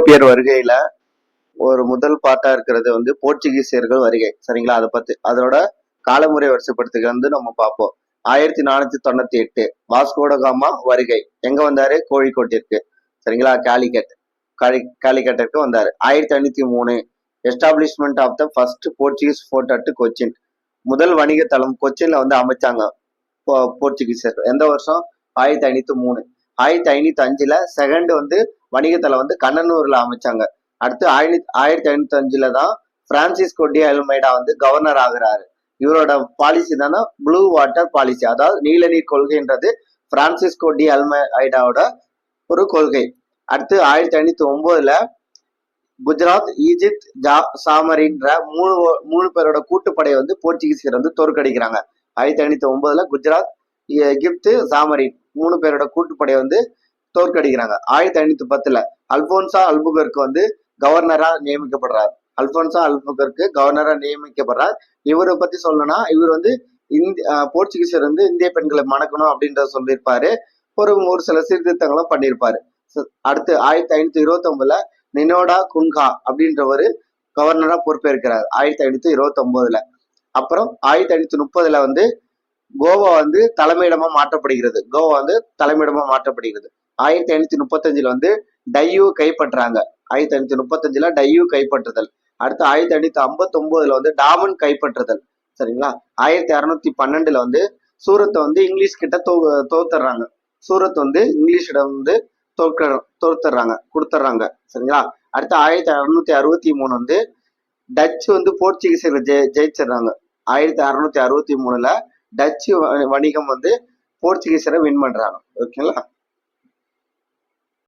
ஐரோப்பியர் வருகையில ஒரு முதல் பாட்டா இருக்கிறது வந்து போர்ச்சுகீசியர்கள் வருகை. சரிங்களா? அதை பத்தி அதோட காலமுறை வரிசைப்படுத்துக வந்து நம்ம பார்ப்போம். ஆயிரத்தி நானூத்தி தொண்ணூத்தி எட்டு வாஸ்கோடகாமா வருகை. எங்க வந்தாரு? கோழிக்கோட்டிற்கு. சரிங்களா? காலிகட் காலி வந்தாரு. ஆயிரத்தி ஐநூத்தி மூணு establishment of the first Portuguese fort at Cochin. முதல் வணிக தளம் கொச்சின்ல வந்து அமைச்சாங்க போர்ச்சுகீசியர்கள். எந்த வருஷம்? ஆயிரத்தி ஐநூத்தி மூணு. ஆயிரத்தி ஐநூத்தி அஞ்சுல செகண்ட் வந்து வணிகத்துல வந்து கண்ணனூர்ல அமைச்சாங்க. அடுத்து ஆயிரத்தி ஆயிரத்தி ஐநூத்தி அஞ்சுல தான் பிரான்சிஸ் கொட்டி அல்மைடா வந்து கவர்னர் ஆகுறாரு. இவரோட பாலிசி தானே? ப்ளூ வாட்டர் பாலிசி அதாவது நீலநீர் கொள்கைன்றது பிரான்சிஸ்கோ டி அல்மைடாவோட ஒரு கொள்கை. அடுத்து ஆயிரத்தி ஐநூத்தி ஒன்பதுல குஜராத் ஈஜிப்த் ஜா சாமரின்ற மூணு மூணு பேரோட கூட்டுப்படையை வந்து போர்ச்சுகீசியர் வந்து தோற்கடிக்கிறாங்க. ஆயிரத்தி ஐநூத்தி ஒன்பதுல குஜராத் எகிப்து சாமரின். மூணு பேரோட கூட்டுப்படையை வந்து தோற்கடிக்கிறாங்க. ஆயிரத்தி ஐநூத்தி பத்துல அல்போன்சா அல்புகருக்கு வந்து கவர்னரா நியமிக்கப்படுறார். அல்போன்சா அல்புகருக்கு கவர்னரா நியமிக்கப்படுறார். இவரை பத்தி சொல்லணும்னா இவர் வந்து இந்திய போர்ச்சுகீசர் வந்து இந்திய பெண்களை மணக்கணும் அப்படின்றத சொல்லியிருப்பாரு. ஒரு ஒரு சில சீர்திருத்தங்களும் பண்ணியிருப்பாரு. அடுத்து ஆயிரத்தி ஐநூத்தி இருபத்தி ஒன்பதுல நினோடா குன்கா அப்படின்றவர் கவர்னரா பொறுப்பேற்கிறார். ஆயிரத்தி ஐநூத்தி இருபத்தி ஒன்பதுல அப்புறம் ஆயிரத்தி ஐநூத்தி முப்பதுல வந்து கோவா வந்து தலைமையிடமா மாற்றப்படுகிறது. கோவா வந்து தலைமையிடமா மாற்றப்படுகிறது. ஆயிரத்தி ஐநூத்தி முப்பத்தஞ்சுல வந்து டையூ கைப்பற்றாங்க. ஆயிரத்தி ஐநூத்தி முப்பத்தஞ்சுல டையூ கைப்பற்றுதல். அடுத்து ஆயிரத்தி ஐநூத்தி ஐம்பத்தி ஒன்பதுல வந்து டாமன் கைப்பற்றுதல். சரிங்களா? ஆயிரத்தி அறுநூத்தி பன்னெண்டுல வந்து சூரத்தை வந்து இங்கிலீஷ் கிட்ட தோ தோத்துறாங்க. சூரத் வந்து இங்கிலீஷிடம் வந்து தோற்க தோத்துறாங்க கொடுத்துட்றாங்க சரிங்களா? அடுத்து ஆயிரத்தி அறுநூத்தி அறுபத்தி மூணு வந்து டச் வந்து போர்ச்சுகீசியர்கள் ஜெய ஜெயிச்சிடுறாங்க. ஆயிரத்தி அறுநூத்தி அறுபத்தி மூணுல டச்சு வணிகம் வந்து போர்ச்சுகீசியரை வின் பண்றாங்க. ஓகேங்களா